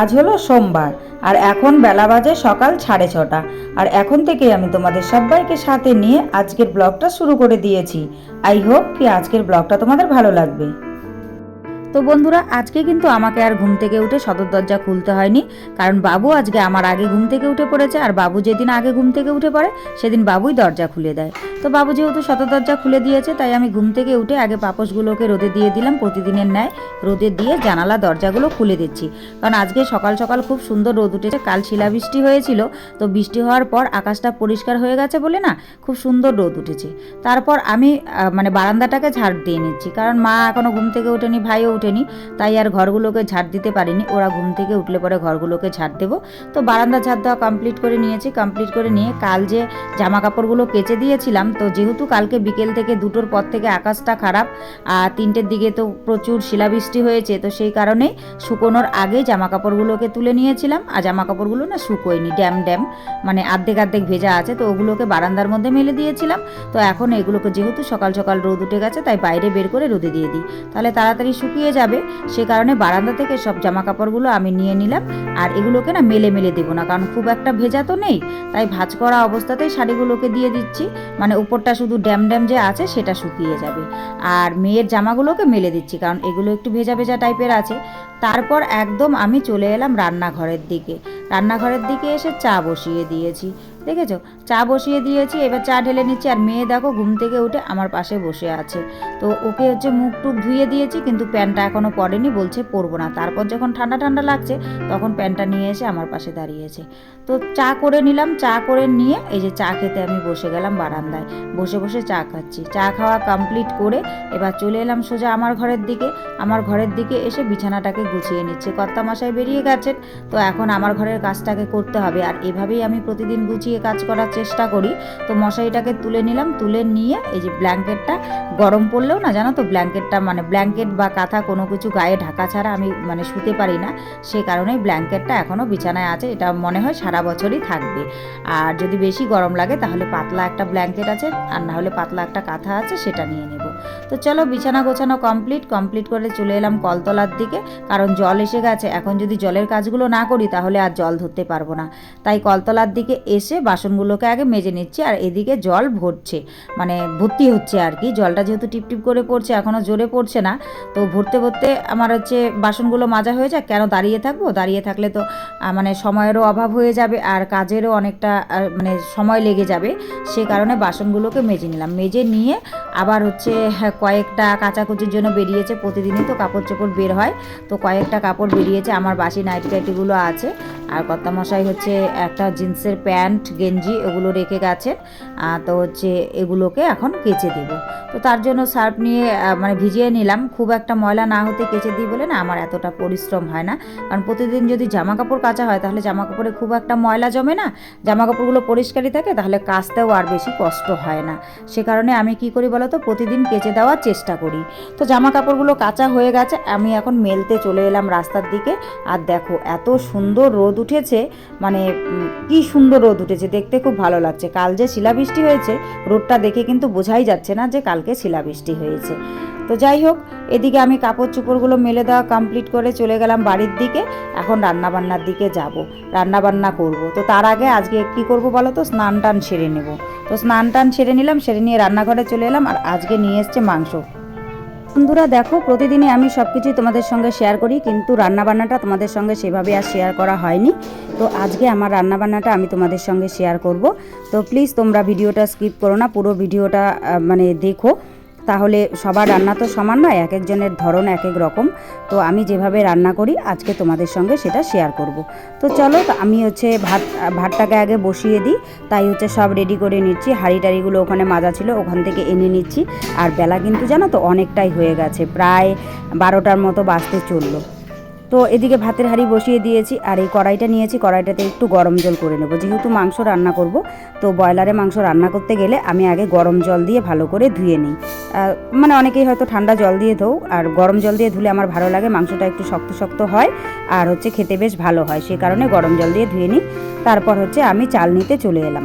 আজ হলো সোমবার, আর এখন বেলা বাজে সকাল সাড়ে ছটা। আর এখন থেকেই আমি তোমাদের সবাইকে সাথে নিয়ে আজকের ব্লগটা শুরু করে দিয়েছি। আই হোপ কি আজকের ব্লগটা তোমাদের ভালো লাগবে। তো বন্ধুরা, আজকে কিন্তু আমাকে আর ঘুম থেকে উঠে সদর দরজা খুলতে হয়নি। কারণ বাবু আজকে আমার আগে ঘুম থেকে উঠে পড়েছে, আর বাবু যেদিন আগে ঘুম থেকে উঠে পড়ে, সেদিন বাবুই দরজা খুলে দেয়। তো বাবু যেহেতু সদর দরজা খুলে দিয়েছে, তাই আমি ঘুম থেকে উঠে আগে পাপোশগুলোকে রোদে দিয়ে দিলাম, প্রতিদিনের ন্যায় রোদে দিয়ে জানালা দরজাগুলো খুলে দিচ্ছি। কারণ আজকে সকাল সকাল খুব সুন্দর রোদ উঠেছে, কাল শিলাবৃষ্টি হয়েছিল, তো বৃষ্টি হওয়ার পর আকাশটা পরিষ্কার হয়ে গেছে বলে না, খুব সুন্দর রোদ উঠেছে। তারপর আমি মানে বারান্দাটাকে ঝাড় দিয়ে নিচ্ছি, কারণ মা এখনও ঘুম থেকে ওঠেনি, ভাইও ওঠেনি। তাই আর ঘরগুলোকে ঝাড় দিতে পারিনি। ওরা ঘুম থেকে উঠলে পরে ঘরগুলোকে ঝাড় দেবো। তো বারান্দা ঝাড় দেওয়া কমপ্লিট করে নিয়েছি। কমপ্লিট করে নিয়ে কাল যে জামা কাপড়গুলো কেচে দিয়েছিলাম, তো যেহেতু কালকে বিকেল থেকে দুটোর পর থেকে আকাশটা খারাপ, আর তিনটের দিকে তো প্রচুর শিলাবৃষ্টি হয়েছে, তো সেই কারণে শুকোনোর আগে জামা কাপড়গুলোকে তুলে নিয়েছিলাম। আর জামা কাপড়গুলো না শুকোয়নি, ড্যাম ড্যাম মানে আর্ধেক আর্ধেক ভেজা আছে, তো ওগুলোকে বারান্দার মধ্যে মেলে দিয়েছিলাম। তো এখন এগুলোকে যেহেতু সকাল সকাল রোদ উঠে গেছে, তাই বাইরে বের করে রোদে দিয়ে দিই। তাহলে তাড়াতাড়ি শুকিয়ে যাবে, সে কারণে বারান্দা থেকে সব জামা কাপড়গুলো আমি নিয়ে নিলাম, আর এগুলোকে না মেলে মেলে দেবো না, কারণ খুব একটা ভেজা তো নেই, তাই ভাঁজ করা অবস্থাতেই শাড়িগুলোকে দিয়ে দিচ্ছি মানে উপরটা শুধু ড্যাম ড্যাম যে আছে সেটা শুকিয়ে যাবে। আর মেয়ের জামাগুলোকে মেলে দিচ্ছি, কারণ এগুলো একটু ভেজা ভেজা টাইপের আছে। তারপর একদম আমি চলে এলাম রান্নাঘরের দিকে রান্নাঘরের দিকে এসে চা বসিয়ে দিয়েছি। দেখেছ? চা বসিয়ে দিয়েছি, এবার চা ঢেলে নিচ্ছি, আর মেয়ে দেখো ঘুম থেকে উঠে আমার পাশে বসে আছে। তো ওকে হচ্ছে মুখ টুক ধুয়ে দিয়েছি, কিন্তু প্যান্টটা এখনও পরেনি, বলছে পরবো না। তারপর যখন ঠান্ডা ঠান্ডা লাগছে, তখন প্যান্টটা নিয়ে এসে আমার পাশে দাঁড়িয়েছে। তো চা করে নিলাম, চা করে নিয়ে এই যে চা খেতে আমি বসে গেলাম বারান্দায়। বসে বসে চা খাচ্ছি। চা খাওয়া কমপ্লিট করে এবার চলে এলাম সোজা আমার ঘরের দিকে। আমার ঘরের দিকে এসে বিছানাটাকে গুছিয়ে নিচ্ছে। কর্তা মশাই বেরিয়ে গেছেন, তো এখন আমার ঘরের কাজটাকে করতে হবে। আর এভাবেই আমি প্রতিদিন গুছিয়ে কাজ করার চেষ্টা করি। তো মশারিটাকে তুলে নিলাম, তুলে নিয়ে এই যে ব্ল্যাঙ্কেটটা গরম পড়লেও না জানো তো ব্ল্যাঙ্কেটটা মানে ব্ল্যাঙ্কেট বা কাঁথা কোনো কিছু গায়ে ঢাকা ছাড়া আমি মানে শুতে পারি না। সে কারণেই ব্ল্যাঙ্কেটটা এখনও বিছানায় আছে, এটা মনে হয় সারা বছরই থাকবে। আর যদি বেশি গরম লাগে তাহলে পাতলা একটা ব্ল্যাঙ্কেট আছে, আর না হলে পাতলা একটা কাঁথা আছে সেটা নিয়ে নেব। তো চলো বিছানা গোছানো কমপ্লিট কমপ্লিট করে চলে এলাম কলতলার দিকে। কারণ জল এসে গেছে, এখন যদি জলের কাজগুলো না করি তাহলে আর জল ধরতে পারব না। তাই কলতলার দিকে এসে বাসনগুলোকে আগে মেজে নিচ্ছি আর এদিকে জল ভরছে মানে ভর্তি হচ্ছে আর কি। জলটা যেহেতু টিপ টিপ করে পড়ছে এখনও জোরে পড়ছে না। তো ভরতে ভরতে আমার হচ্ছে বাসনগুলো মাজা হয়ে যায় কেন দাঁড়িয়ে থাকব? দাঁড়িয়ে থাকলে তো মানে সময়েরও অভাব হয়ে যাবে আর কাজেরও অনেকটা মানে সময় লেগে যাবে। সে কারণে বাসনগুলোকে মেজে নিলাম। মেজে নিয়ে আবার হচ্ছে কয়েকটা কাচাকুচির জন্য বেরিয়েছে। প্রতিদিনই তো কাপড় চোপড় বের হয়। তো কয়েকটা কাপড় বেরিয়েছে। আমার বাসি নাইটি টাইটিগুলো আছে। আর কর্তামশাই হচ্ছে একটা জিন্সের প্যান্ট, গেঞ্জি ওগুলো রেখে গেছেন। তো হচ্ছে এগুলোকে এখন কেচে দেব। তো তার জন্য সার্ফ নিয়ে মানে ভিজিয়ে নিলাম। খুব একটা ময়লা না হতে কেচে দিই বলে না, আমার এতটা পরিশ্রম হয় না। কারণ প্রতিদিন যদি জামা কাপড় কাচা হয়, তাহলে জামা কাপড়ে খুব একটা ময়লা জমে না। জামা কাপড়গুলো পরিষ্কারই থাকে, তাহলে কাচতেও আর বেশি কষ্ট হয় না। সে কারণে আমি কি করি বলো তো, প্রতিদিন কেচে দেওয়ার চেষ্টা করি। তো জামা কাপড়গুলো কাঁচা হয়ে গেছে, আমি এখন মেলতে চলে এলাম রাস্তার দিকে। আর দেখো, এত সুন্দর রোদ উঠেছে মানে কি সুন্দর রোদ উঠেছে, দেখতে খুব ভালো লাগছে। কাল যে শিলাবৃষ্টি হয়েছে, রোদটা দেখে কিন্তু বোঝাই যাচ্ছে না যে কালকে শিলাবৃষ্টি হয়েছে। তো যাই হোক, এদিকে আমি কাপড় চোপড়গুলো মেলে দেওয়া কমপ্লিট করে চলে গেলাম বাড়ির দিকে। এখন রান্নাবান্নার দিকে যাব, রান্নাবান্না করব। তো তার আগে আজকে কি করব বলো তো? স্নান টান সেরে নেব। তো স্নান টান সেরে নিলাম, সেরে নিয়ে রান্নাঘরে চলে এলাম আর আজকে নিয়ে এসছে মাংস। বন্ধুরা দেখো, প্রতিদিনই আমি সব কিছুই তোমাদের সঙ্গে শেয়ার করি, কিন্তু রান্নাবান্নাটা তোমাদের সঙ্গে সেভাবে আর শেয়ার করা হয়নি। তো আজকে আমার রান্নাবান্নাটা আমি তোমাদের সঙ্গে শেয়ার করব। তো প্লিজ তোমরা ভিডিওটা স্কিপ করো না, পুরো ভিডিওটা মানে দেখো। তাহলে সবার রান্না তো সমান নয়, এক একজনের ধরন এক এক রকম। তো আমি যেভাবে রান্না করি, আজকে তোমাদের সঙ্গে সেটা শেয়ার করব। তো চলো আমি হচ্ছে ভাত, ভাতটাকে আগে বসিয়ে দিই, তাই হচ্ছে সব রেডি করে নিচ্ছি। হাঁড়ি টাড়িগুলো ওখানে মাজা ছিল, ওখান থেকে এনে নিচ্ছি। আর বেলা কিন্তু জানো তো অনেকটাই হয়ে গেছে, প্রায় বারোটার মতো বাঁচতে চলল। তো এদিকে ভাতের হাঁড়ি বসিয়ে দিয়েছি আর এই কড়াইটা নিয়েছি। কড়াইটাতে একটু গরম জল করে নেব। যেহেতু মাংস রান্না করব, তো ব্রয়লারে মাংস রান্না করতে গেলে আমি আগে গরম জল দিয়ে ভালো করে ধুয়ে নিই। মানে অনেকেই হয়তো ঠান্ডা জল দিয়ে ধোও, আর গরম জল দিয়ে ধুলে আমার ভালো লাগে, মাংসটা একটু শক্ত শক্ত হয়, আর হচ্ছে খেতে বেশ ভালো হয়, সে কারণে গরম জল দিয়ে ধুয়ে নিই। তারপর হচ্ছে আমি চাল নিতে চলে এলাম।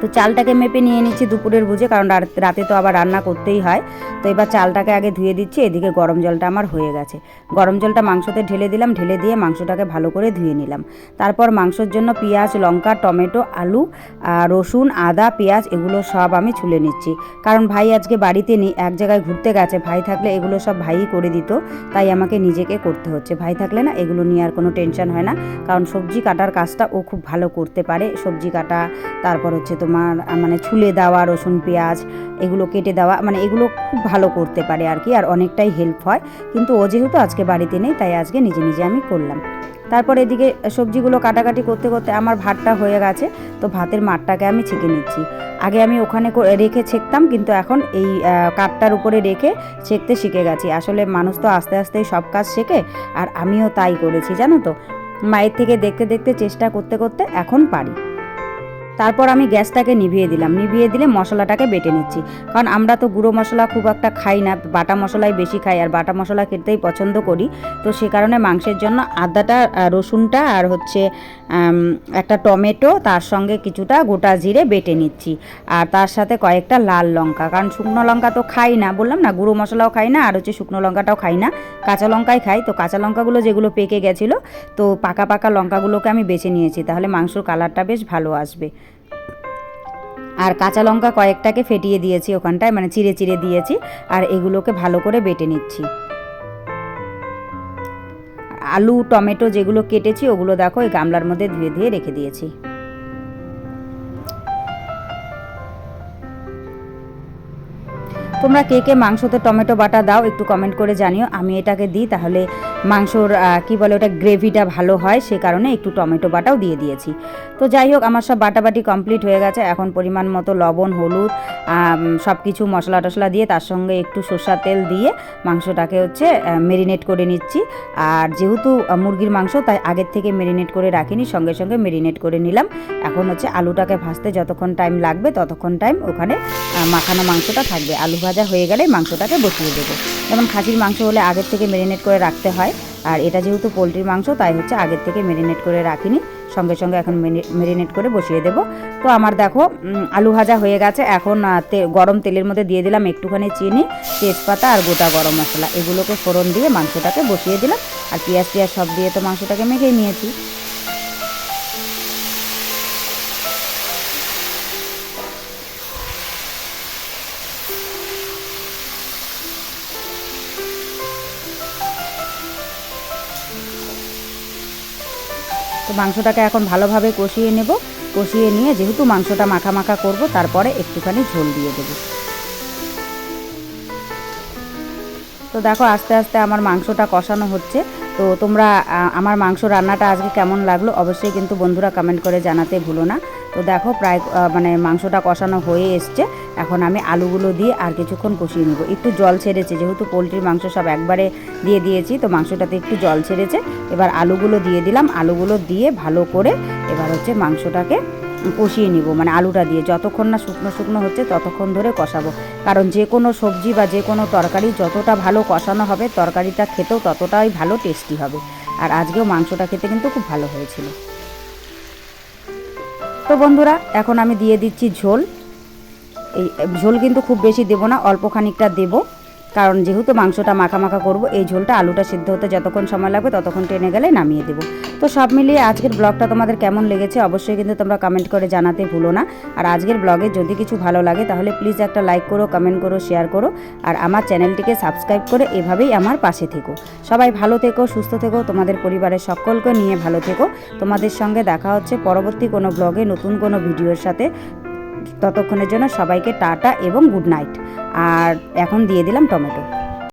তো চালটাকে মেপে নিয়ে নিচ্ছি দুপুরের বুঝে, কারণ রাত- তো আবার রান্না করতেই হয়। তো এবার চালটাকে আগে ধুয়ে দিচ্ছি, এদিকে গরম জলটা আমার হয়ে গেছে। গরম জলটা মাংসতে ঢেলে দিলাম, ঢেলে দিয়ে মাংসটাকে ভালো করে ধুয়ে নিলাম। তারপর মাংসর জন্য পেঁয়াজ, লঙ্কা, টমেটো, আলু রসুন, আদা, পেঁয়াজ, এগুলো সব আমি ছুলে নিচ্ছি। কারণ ভাই আজকে বাড়িতে নেই, এক জায়গায় ঘুরতে গেছে, ভাই থাকলে এগুলো সব ভাইই করে দিত, তাই আমাকে নিজেকে করতে হচ্ছে। ভাই থাকলে না এগুলো নিয়ে আর কোনো টেনশন হয় না, কারণ সবজি কাটার কাজটা ও খুব ভালো করতে পারে। সবজি কাটা, তারপর হচ্ছে তোমার আহ, মানে ছুলে দেওয়া রসুন পেঁয়াজ এগুলো কেটে দেওয়া মানে এগুলো খুব ভালো করতে পারে আর কি আর অনেকটাই হেল্প হয়। কিন্তু ও যেহেতু আজকে বাড়িতে নেই তাই আজকে নিজে নিজে আমি করলাম। তারপর এদিকে সবজিগুলো কাটাকাটি করতে করতে আমার ভাতটা হয়ে গেছে তো ভাতের মাঠটাকে আমি ছেঁকে নিচ্ছি। আগে আমি ওখানে রেখে ছেঁকতাম কিন্তু এখন এই কাঠটার উপরে রেখে ছেঁকতে শিখে গেছি। আসলে মানুষ তো আস্তে আস্তেই সব কাজ শেখে আর আমিও তাই করেছি জানো তো? মায়ের থেকে দেখতে দেখতে চেষ্টা করতে করতে এখন পারি। তারপর আমি গ্যাসটাকে নিভিয়ে দিলাম। নিভিয়ে দিলে মশলাটাকে বেটে নিচ্ছি। কারণ আমরা তো গুঁড়ো মশলা খুব একটা খাই না, বাটা মশলাই বেশি খাই, আর বাটা মশলা খেতেই পছন্দ করি। তো সে কারণে মাংসের জন্য আদাটা রসুনটা আর হচ্ছে একটা টমেটো, তার সঙ্গে কিছুটা গোটা জিরে বেটে নিচ্ছি। আর তার সাথে কয়েকটা লাল লঙ্কা, কারণ শুকনো লঙ্কা তো খাই না, বললাম না, গুঁড়ো মশলাও খাই না, আর হচ্ছে শুকনো লঙ্কাটাও খাই না। কাঁচা লঙ্কাই খাই, তো কাঁচা লঙ্কাগুলো যেগুলো পেকে গেছিল, তো পাকা পাকা লঙ্কাগুলোকে আমি বেছে নিয়েছি, তাহলে মাংসর কালারটা বেশ ভালো আসবে। আর কাঁচা লঙ্কা কয়েকটাকে ফেটিয়ে দিয়েছি ওখানটায় মানে চিড়ে চিড়ে দিয়েছি, আর এগুলোকে ভালো করে বেটে নিচ্ছি। আলু, টমেটো যেগুলো কেটেছি, ওগুলো দেখো এই গামলার মধ্যে ধুয়ে ধুয়ে রেখে দিয়েছি। তোমরা কে কে মাংসতে টমেটো বাটা দাও একটু কমেন্ট করে জানিও, আমি এটাকে দিই, তাহলে মাংসর কি বলে ওটা গ্রেভিটা ভালো হয়, সে কারণে একটু টমেটো বাটাও দিয়ে দিয়েছি। তো যাই হোক, আমার সব বাটাবাটি কমপ্লিট হয়ে গেছে। এখন পরিমাণ মতো লবণ, হলুদ সব কিছু মশলা টশলা দিয়ে তার সঙ্গে একটু সর্ষার তেল দিয়ে মাংসটাকে হচ্ছে মেরিনেট করে নিচ্ছি। আর যেহেতু মুরগির মাংস, তাই আগের থেকে মেরিনেট করে রাখিনি, সঙ্গে সঙ্গে মেরিনেট করে নিলাম। এখন হচ্ছে আলুটাকে ভাজতে যতক্ষণ টাইম লাগবে, ততক্ষণ টাইম ওখানে মাখানো মাংসটা থাকবে। আলু ভাজা হয়ে গেলে মাংসটাকে বসিয়ে দেবো। যেমন খাসির মাংস হলে আগের থেকে মেরিনেট করে রাখতে হয় আর এটা যেহেতু পোলট্রির মাংস, তাই হচ্ছে আগের থেকে মেরিনেট করে রাখিনি। সঙ্গে সঙ্গে এখন মেরিনেট করে বসিয়ে দেব। তো আমার দেখো আলু ভাজা হয়ে গেছে। এখন গরম তেলের মধ্যে দিয়ে দিলাম একটুখানি চিনি, তেজপাতা আর গোটা গরম মশলা। এগুলোকে ফোড়ন দিয়ে মাংসটাকে বসিয়ে দিলাম। আর পেঁয়াজ টিয়াজ সব দিয়ে তো মাংসটাকে মেখে নিয়েছি। তো মাংসটাকে এখন ভালোভাবে কষিয়ে নেব। কষিয়ে নিয়ে যেহেতু মাংসটা মাখা মাখা করব, তারপরে একটুখানি ঝোল দিয়ে দেবো। তো দেখো, আস্তে আস্তে আমার মাংসটা কষানো হচ্ছে। তো তোমরা আমার মাংস রান্নাটা আজকে কেমন লাগল অবশ্যই কিন্তু বন্ধুরা কমেন্ট করে জানাতে ভুলো না। তো দেখো প্রায় মানে মাংসটা কষানো হয়ে এসছে। এখন আমি আলুগুলো দিয়ে আর কিছুক্ষণ কষিয়ে নেব। একটু জল ছেড়েছে, যেহেতু পোলট্রির মাংস সব একবারে দিয়ে দিয়েছি, তো মাংসটাতে একটু জল ছেড়েছে। এবার আলুগুলো দিয়ে দিলাম। আলুগুলো দিয়ে ভালো করে এবার হচ্ছে মাংসটাকে কষিয়ে নিব মানে আলুটা দিয়ে। যতক্ষণ না শুকনো শুকনো হচ্ছে, ততক্ষণ ধরে কষাবো। কারণ যে কোনো সবজি বা যে কোনো তরকারি যতটা ভালো কষানো হবে, তরকারিটা খেতেও ততটাই ভালো টেস্টি হবে। আর আজকেও মাংসটা খেতে কিন্তু খুব ভালো হয়েছিল। তো বন্ধুরা, এখন আমি দিয়ে দিচ্ছি ঝোল। এই, ঝোল কিন্তু খুব বেশি দেবো না অল্প খানিকটা দেবো। কারণ যেহেতু মাংসটা মাখা মাখা করব, এই ঝোলটা আলুটা সিদ্ধ হতে যতক্ষণ সময় লাগবে ততক্ষণ টেনে গেলে নামিয়ে দেবো। তো সব মিলিয়ে আজকের ব্লগটা তোমাদের কেমন লেগেছে অবশ্যই কিন্তু তোমরা কমেন্ট করে জানাতে ভুলো না। আর আজকের ব্লগে যদি কিছু ভালো লাগে তাহলে প্লিজ একটা লাইক করো কমেন্ট করো শেয়ার করো। আর আমার চ্যানেলটিকে সাবস্ক্রাইব করে এভাবেই আমার পাশে থেকো। সবাই ভালো থেকো, সুস্থ থেকো, তোমাদের পরিবারের সকলকে নিয়ে ভালো থেকো। তোমাদের সঙ্গে দেখা হচ্ছে পরবর্তী কোনো ব্লগে নতুন কোনো ভিডিওর সাথে। ততক্ষণের জন্য সবাইকে টাটা এবং গুড নাইট। আর এখন দিয়ে দিলাম টমেটো।